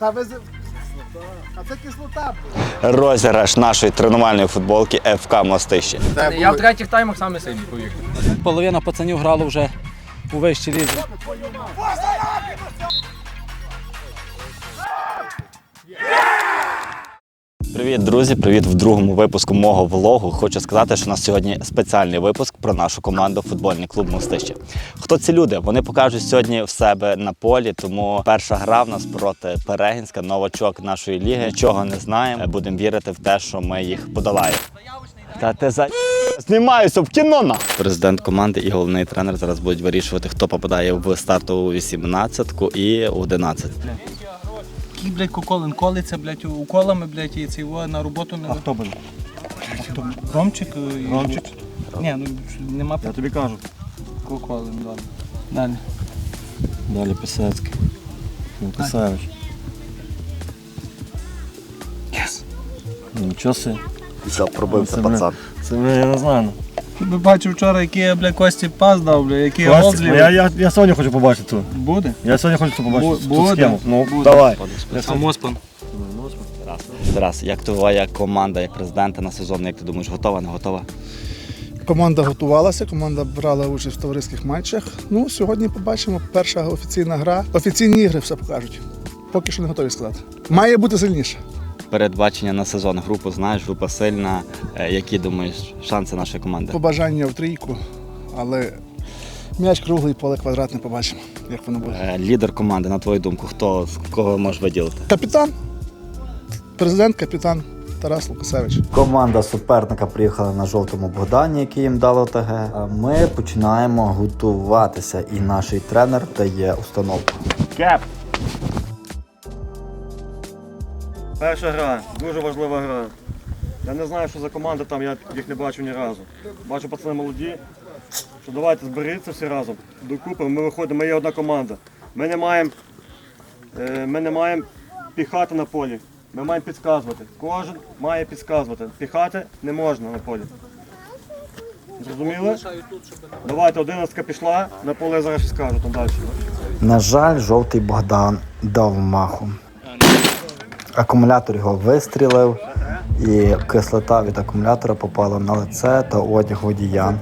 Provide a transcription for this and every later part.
Та ви... А це кислота. Розіграш нашої тренувальної футболки ФК Мостище. Я в третіх таймах саме сильний повір. Половина пацанів грала вже у вищій лізі. Привіт, друзі! Привіт в другому випуску мого влогу. Хочу сказати, що у нас сьогодні спеціальний випуск про нашу команду футбольний клуб Мостище. Хто ці люди? Вони покажуть сьогодні в себе на полі. Тому перша гра в нас проти Перегінська, новачок нашої ліги. Нічого не знаємо. Будемо вірити в те, що ми їх подолаємо. Та ти за знімаюся в кіно на президент команди і головний тренер зараз будуть вирішувати, хто попадає в стартову 18-ку і 11. Який, блядь, коколин колиться, блядь, уколами, блядь, і цей во на роботу не... А хто буде? Ромчик? і- Ромчик? Ні, ну нема Я тобі кажу. коколин, добре. Далі. Далі Писецький. Лукасевич. Yes. Нічого си. Все, пробився Це, бля, Це я не знаю. Ви бачив вчора, який я, блядь, Кості пас дав, блядь, який гол Костя, злів. я, я, я сьогодні хочу побачити цю. Буде? Я сьогодні хочу цю побачити. Бу- цю буде. схему. Ну, Буде. давай. Самоспан. Зараз, як твоя команда, як президента на сезон, як ти думаєш, готова, не готова? Команда готувалася, команда брала участь в товариських матчах. Ну, сьогодні побачимо перша офіційна гра. Офіційні ігри все покажуть. Поки що не готові сказати. Має бути сильніше. Передбачення на сезон групу знаєш, група сильна. Е, Які думаєш шанси нашої команди? Побажання в трійку, але м'яч круглий, поле квадратне, побачимо, як воно буде. Е, Лідер команди, на твою думку, хто кого можеш виділити? Капітан, президент, капітан Тарас Лукасевич. Команда суперника приїхала на жовтому Богдані, який їм дало ТГ. А Ми починаємо готуватися, і наш тренер дає установку. Кеп. Перша гра, дуже важлива гра. Я не знаю, що за команда там, я їх не бачу ні разу. Бачу пацани молоді. Що давайте зберіться всі разом. Докупи, ми виходимо, ми є одна команда. Ми не маємо, е, ми піхати на полі. Ми маємо підказувати. Кожен має підказувати. Піхати не можна на полі. Зрозуміли? Давайте, одинадцятка пішла, на поле зараз скажу там далі. На жаль, жовтий Богдан дав маху. Акумулятор його вистрілив, і кислота від акумулятора попала на лице та одяг водія.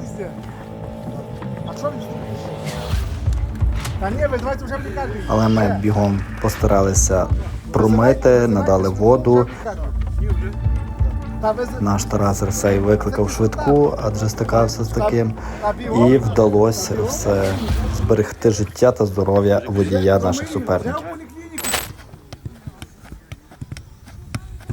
Але ми бігом постаралися промити, надали воду. Наш Тарас Арсей викликав швидку, адже стикався з таким. І вдалося все зберегти життя та здоров'я водія наших суперників.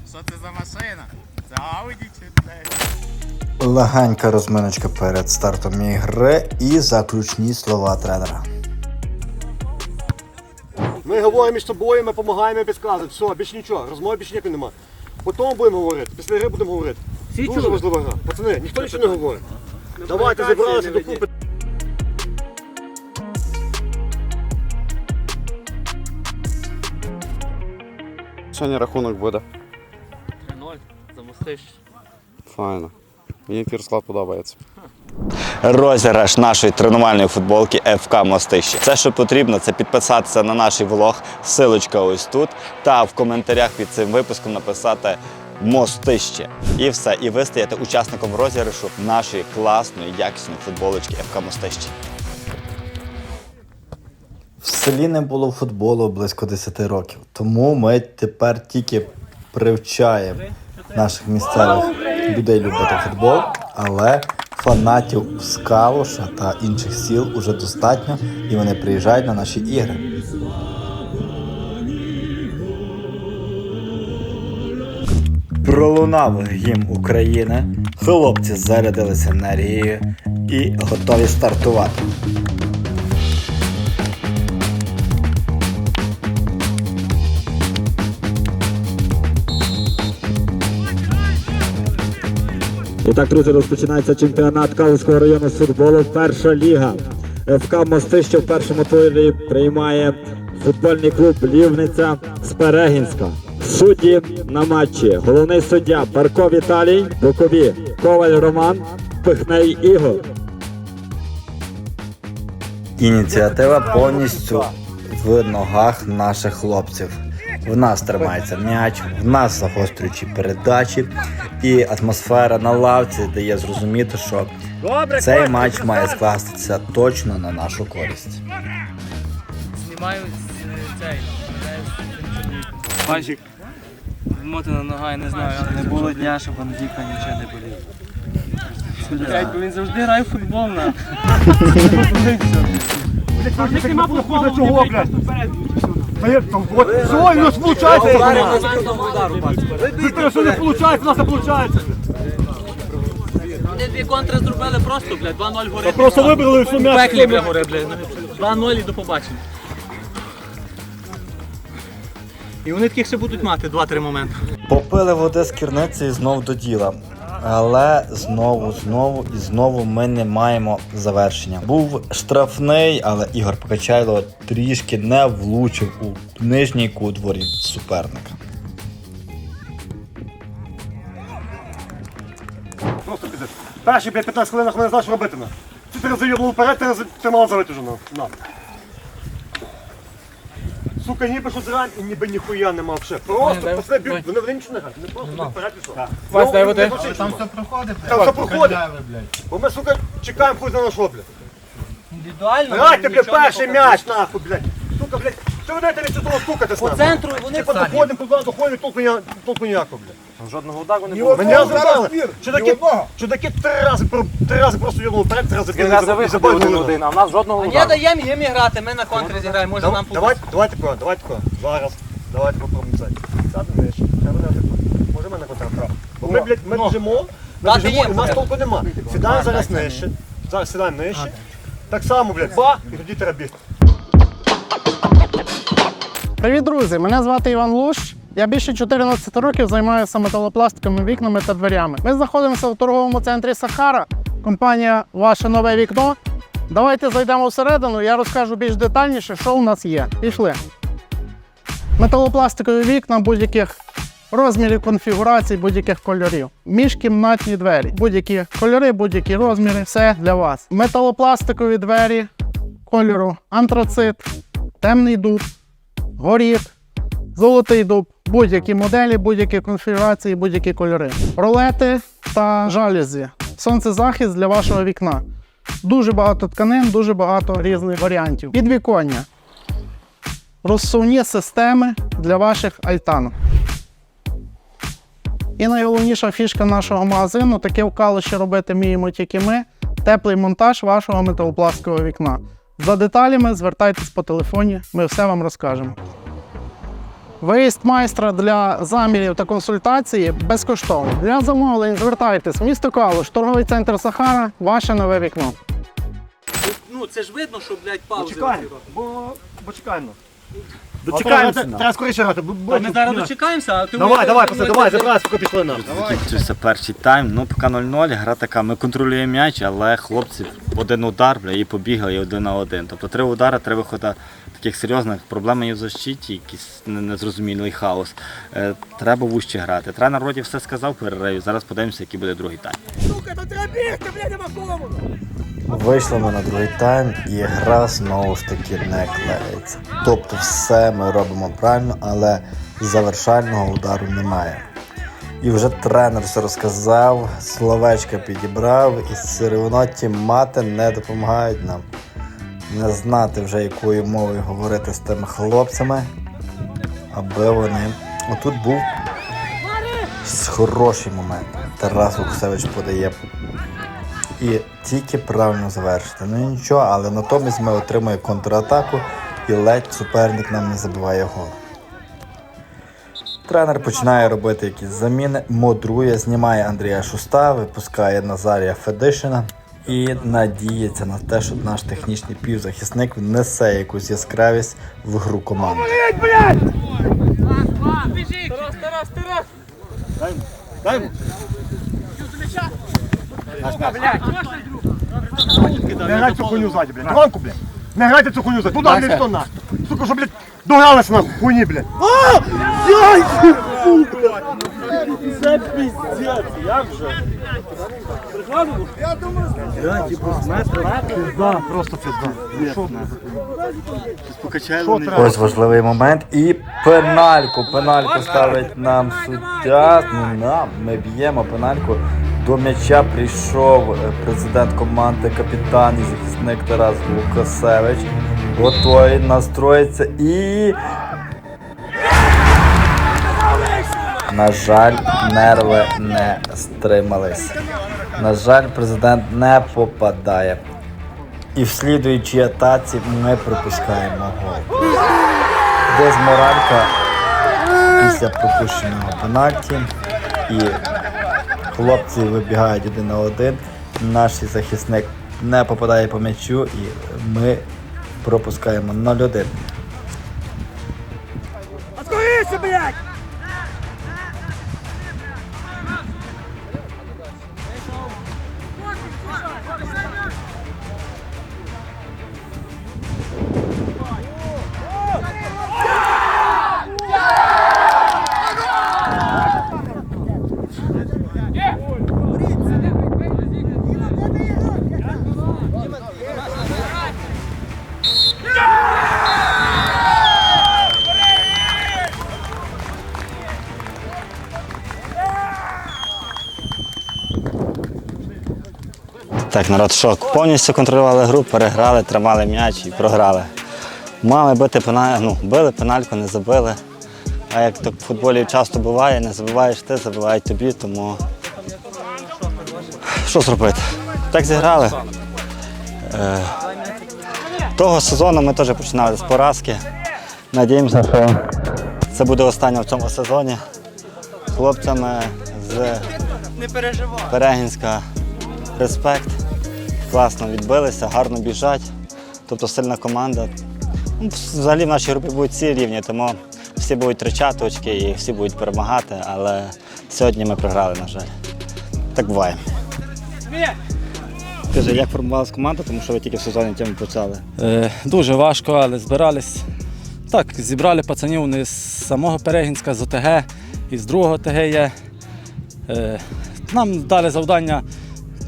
Що це за машина? Це Ауді чи блядь? Легенька розминочка перед стартом ігри і заключні слова тренера. Ми говоримо між собою, ми допомагаємо підказувати. Все, більше нічого, розмови більше ніякої немає. Потім будемо говорити, після гри будемо говорити. Дуже важлива гра. Пацани, ніхто нічого не говорить. Давайте зібралися докупи. Сьогодні рахунок буде. 3-0. Замостиш. Файно. Мені такий розклад подобається. Розіграш нашої тренувальної футболки ФК Мостище. Все, що потрібно, це підписатися на наш влог. Силочка ось тут. Та в коментарях під цим випуском написати Мостище. І все. І ви стаєте учасником розіграшу нашої класної, якісної футболочки ФК Мостище. В селі не було футболу близько 10 років, тому ми тепер тільки привчаємо наших місцевих людей любити футбол, але фанатів з та інших сіл уже достатньо, і вони приїжджають на наші ігри. Пролунав гімн України. Хлопці зарядилися енергією і готові стартувати. І так, друзі, розпочинається чемпіонат Калуського району з футболу. Перша ліга. ФК Мостище в першому турі приймає футбольний клуб Лівниця з Перегінська. Судді на матчі. Головний суддя Барко Віталій, бокові Коваль Роман, Пихней Ігор. Ініціатива повністю в ногах наших хлопців. В нас тримається м'яч, в нас загострюючі передачі, і атмосфера на лавці дає зрозуміти, що цей матч має скластися точно на нашу користь. Знімаю цей. Бачик. Мотана нога, я не знаю. Не було дня, щоб Андіка нічого не болів. Блять, він завжди грає футбол на. Чого, блядь? Та є от, все, і у нас виходить. Ти що не виходить, у нас не виходить. Вони дві контри зробили просто, блядь, 2-0 гори. Просто вибрали і все м'ясо. Пеклі, бля, гори, блядь. 2-0 і до побачення. І вони таких ще будуть мати 2-3 моменти. Попили води з керниці і знов до діла. Але знову, знову і знову ми не маємо завершення. Був штрафний, але Ігор Покачайло трішки не влучив у нижній кут суперника. Просто пиздець. Перші, блядь, 15 хвилин, хвилин знаєш, що робити на. Ти йобнув вперед, ти тримав завити вже на. Сука, ніби що зрань, і ніби ніхуя нема вже. ще. Просто після б'ють, вони вони нічого не грають, вони просто вперед пішов. Вас дай води. Там все проходить, Там все проходить. Бо ми, сука, чекаємо хуй на що, блядь. Індивідуально. Грайте, блядь, перший м'яч, нахуй, блядь. Сука, блядь, що ви даєте від цього стукати По центру і вони Типа доходимо, туди доходимо, толку ніякого, блядь. Жодного удару не було. Мене забрали. Чудаки, чудаки три рази, про- три рази просто йобнули вперед, три рази Він виходив один один-один, а в нас жодного Я удару. даємо їм грати, ми на контрі зіграємо, може нам Давай- Давайте, давайте тако, давайте тако. Зараз. Давайте попробуємо це. Сядемо нижче. Треба тако. Може мене контракт. Бо ми, блядь, ми біжимо, ми Дати біжимо, їм і в нас толку нема. Сідаємо зараз нижче. Зараз сідаємо нижче. Так само, блядь, ба, і тоді треба бігти. Привіт, друзі! Мене звати Іван Луш. Я більше 14 років займаюся металопластиками, вікнами та дверями. Ми знаходимося в торговому центрі Сахара. Компанія Ваше нове вікно. Давайте зайдемо всередину, я розкажу більш детальніше, що у нас є. Пішли. Металопластикові вікна будь-яких розмірів, конфігурацій, будь-яких кольорів. Міжкімнатні двері. Будь-які кольори, будь-які розміри, все для вас. Металопластикові двері кольору антрацит, темний дуб, горіх, золотий дуб, будь-які моделі, будь-які конфігурації, будь-які кольори. Ролети та жалюзі. Сонцезахист для вашого вікна. Дуже багато тканин, дуже багато різних варіантів. Підвіконня. Розсувні системи для ваших альтанок. І найголовніша фішка нашого магазину таке вкалище робити вміємо тільки ми. Теплий монтаж вашого металопластикового вікна. За деталями звертайтесь по телефоні, ми все вам розкажемо. Виїзд майстра для замірів та консультації безкоштовний. Для замовлень звертайтесь в місто Калуш, торговий центр Сахара, ваше нове вікно. Ну, це ж видно, що, блядь, паузи. Почекаємо, бо, бо чекаємо. Дочекаємося. Треба скоріше грати. бо- бо- Ми зараз дочекаємося, а ти Давай, давай, пацани, давай, забирай, поки пішли нам. Закінчився перший тайм. Ну, поки 0-0, гра така. Ми контролюємо м'яч, але хлопці один удар, бля, і побігли і один на один. Тобто три удари, три виходи таких серйозних проблем є в защиті, якийсь незрозумілий хаос. Е, треба вужче грати. Тренер вроді все сказав в перериві. Зараз подивимося, який буде другий тайм. Вийшли ми на другий тайм, і гра знову ж таки не клеїться. Тобто все ми робимо правильно, але завершального удару немає. І вже тренер все розказав, словечка підібрав, і все одно ті мати не допомагають нам. Не знати вже якою мовою говорити з тими хлопцями, аби вони. Отут був хороший момент. Тарас Луксевич подає і тільки правильно завершити. Ну нічого, але натомість ми отримуємо контратаку і ледь суперник нам не забиває гол. Тренер починає робити якісь заміни, модрує, знімає Андрія Шуста, випускає Назарія Федишина і надіється на те, що наш технічний півзахисник внесе якусь яскравість в гру команди. Дай йому. Не грайте цю хуйню ззаді, блядь. Ромку, блядь. Не грайте цю хуйню ззаді. Туди, блядь, хто нахуй. Сука, що, блядь, догралися нахуй хуйні, блядь. А! Яй, сука! Це пиздец, як же? Я думаю, я типу з метра. Пизда, просто пизда. Що, Ось важливий момент і пенальку. Пенальку ставить нам суддя. Ну нам, ми б'ємо пенальку. До м'яча прийшов е, президент команди, капітан і захисник Тарас Лукасевич. Готовий настроїться і. На жаль, нерви не стримались. На жаль, президент не попадає. І в слідуючій атаці ми пропускаємо гол. Десь моралька після пропущеного пенальті. І хлопці вибігають один на один. Наш захисник не попадає по м'ячу і ми пропускаємо 0-1. Так, народ, що повністю контролювали гру, переграли, тримали м'яч і програли. Мали бити пена... ну, били пенальку, не забили. А як так в футболі часто буває, не забиваєш ти, забивають тобі, тому що зробити? Так зіграли. Е... Того сезону ми теж починали з поразки. Надіємося, що це буде останнє в цьому сезоні. Хлопцями з Перегінська респект. Класно відбилися, гарно біжать. Тобто сильна команда. Ну, Взагалі в нашій групі будуть всі рівні, тому всі будуть тричати очки і всі будуть перемагати, але сьогодні ми програли, на жаль. Так буває. Скажи, як формувалася команда, тому що ви тільки в сезоні тим почали. Е, дуже важко, але збирались. Так, зібрали пацанів не з самого Перегінська, з ОТГ і з другого ТГ є. Е, нам дали завдання,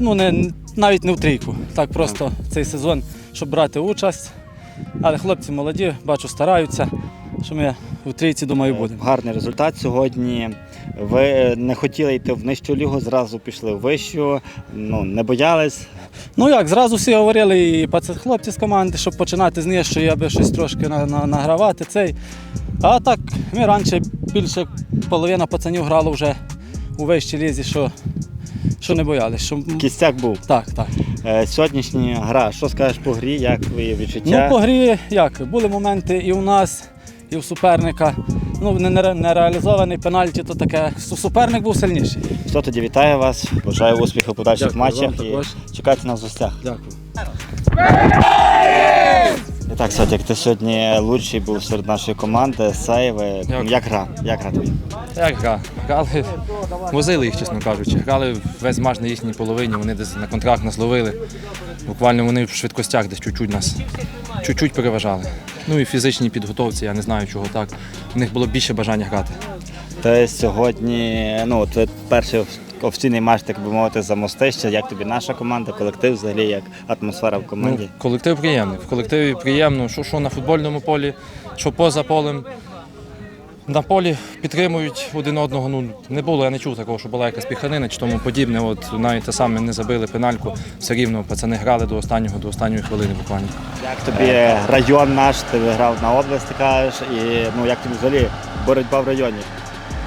ну не, навіть не в трійку. Так просто цей сезон, щоб брати участь. Але хлопці молоді, бачу, стараються, що ми в трійці, думаю, будемо. Гарний результат сьогодні. Ви не хотіли йти в нижчу лігу, зразу пішли в вищу, ну, не боялись. Ну як, зразу всі говорили, і хлопці з команди, щоб починати з нижчої, аби щось трошки на, на, награвати цей. А так, ми раніше більше половина пацанів грало вже у вищій лізі, що, що не боялись. Що... Кістяк був. Так, так. Е, сьогоднішня гра, що скажеш по грі, як твої відчуття? Ну, по грі як? Були моменти і у нас, і у суперника. Ну, не, не, не реалізований пенальті, то таке. Суперник був сильніший. Все, тоді вітаю вас, бажаю успіху подальших Дякую, матчах і чекайте нас в гостях. Дякую. І так, Сотік, ти сьогодні лучший був серед нашої команди, сейви. Дякую. Як гра? Як гра тобі? Як гра? Грали, возили їх, чесно кажучи. Грали весь матч на їхній половині, вони десь на контракт нас ловили. Буквально вони в швидкостях десь чуть-чуть нас чуть-чуть переважали. Ну і в фізичній підготовці, я не знаю, чого так. У них було більше бажання грати. Ти сьогодні, ну, це перший офіційний матч, так би мовити, за мостище. Як тобі наша команда, колектив взагалі, як атмосфера в команді? Ну, колектив приємний. В колективі приємно, що, що на футбольному полі, що поза полем. На полі підтримують один одного. Ну не було, я не чув такого, що була якась піханина чи тому подібне. От навіть те саме не забили пенальку. Все рівно пацани грали до останнього, до останньої хвилини буквально. Як тобі район наш, ти грав на область, ти кажеш, і ну як тобі взагалі боротьба в районі?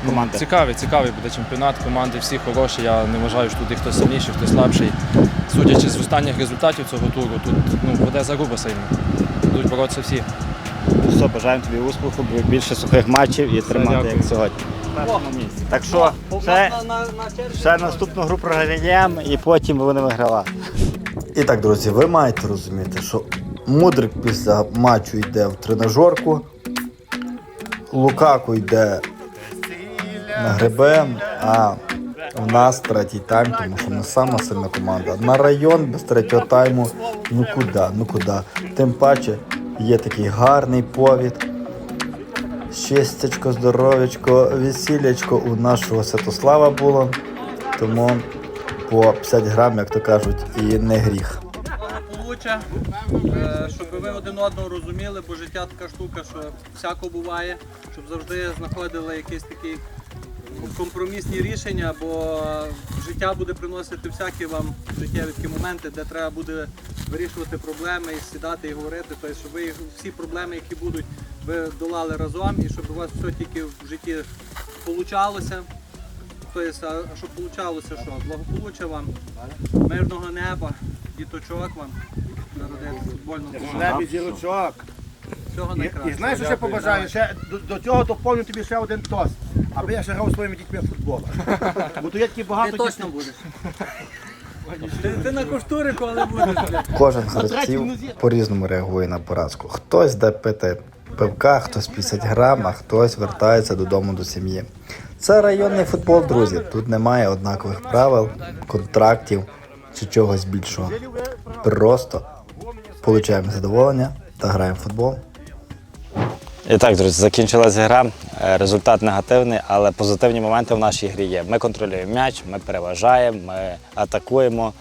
Команда. Ну, цікавий, цікавий буде чемпіонат. Команди всі хороші. Я не вважаю, що тут хтось сильніший, хтось слабший. Судячи з останніх результатів цього туру, тут ну, буде заруба сильно. Будуть боротися всі. Все, бажаємо тобі успіху, більше сухих матчів і тримати дякую. як сьогодні. Так що ще, ще наступну гру програємо і потім будемо вигравати. І так, друзі, ви маєте розуміти, що Мудрик після матчу йде в тренажерку, Лукаку йде на грибе, а в нас третій тайм, тому що ми сама сильна команда. На район без третього тайму ну куди, ну куди. Тим паче є такий гарний повід. Щастячко, здоров'ячко, весілячко у нашого Святослава було. Тому по 50 грам, як то кажуть, і не гріх. Коротше, е, щоб ви один одного розуміли, бо життя така штука, що всяко буває, щоб завжди знаходили якісь такі компромісні рішення, бо життя буде приносити всякі вам життєві такі моменти, де треба буде вирішувати проблеми і сідати і говорити. Тобто, щоб ви всі проблеми, які будуть, ви долали разом і щоб у вас все тільки в житті получалося. Тобто, а щоб получалося що? Благополуччя вам, мирного неба, діточок вам, народити футбольного Небі. Всього І, і знаєш, що ще побажаю? Ще, до, до цього доповню тобі ще один тост. Аби я ще грав своїми дітьми в футбол. Бо то є такі багато Ти точно будеш. Ти, ти на коштурику, але будеш. Кожен з гравців по-різному реагує на поразку. Хтось йде пити пивка, хтось 50 грам, а хтось вертається додому до сім'ї. Це районний футбол, друзі. Тут немає однакових правил, контрактів чи чогось більшого. Просто получаємо задоволення та граємо в футбол. І так, друзі, закінчилася гра. Е, Результат негативний, але позитивні моменти в нашій грі є. Ми контролюємо м'яч, ми переважаємо, ми атакуємо.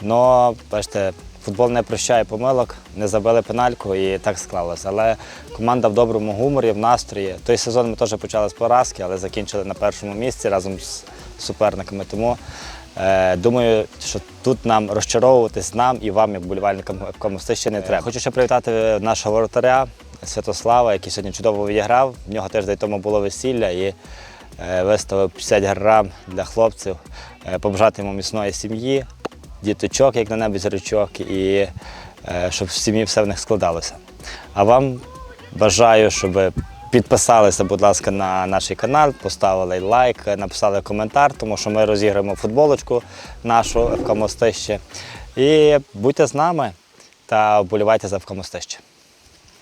Но, бачите, футбол не прощає помилок, не забили пенальку і так склалося. Але команда в доброму гуморі, в настрої. Той сезон ми теж почали з поразки, але закінчили на першому місці разом з суперниками. Тому е, думаю, що тут нам розчаровуватись нам і вам, як болівальникам ФК ще не треба. Хочу ще привітати нашого воротаря Святослава, який сьогодні чудово відіграв. В нього тиждень тому було весілля і е, виставив 50 грам для хлопців, Е, побажати йому міцної сім'ї, діточок, як на небі зірочок, і е, щоб в сім'ї все в них складалося. А вам бажаю, щоб підписалися, будь ласка, на наш канал, поставили лайк, написали коментар, тому що ми розіграємо футболочку нашу ФК Мостище. І будьте з нами та вболівайте за ФК Мостище.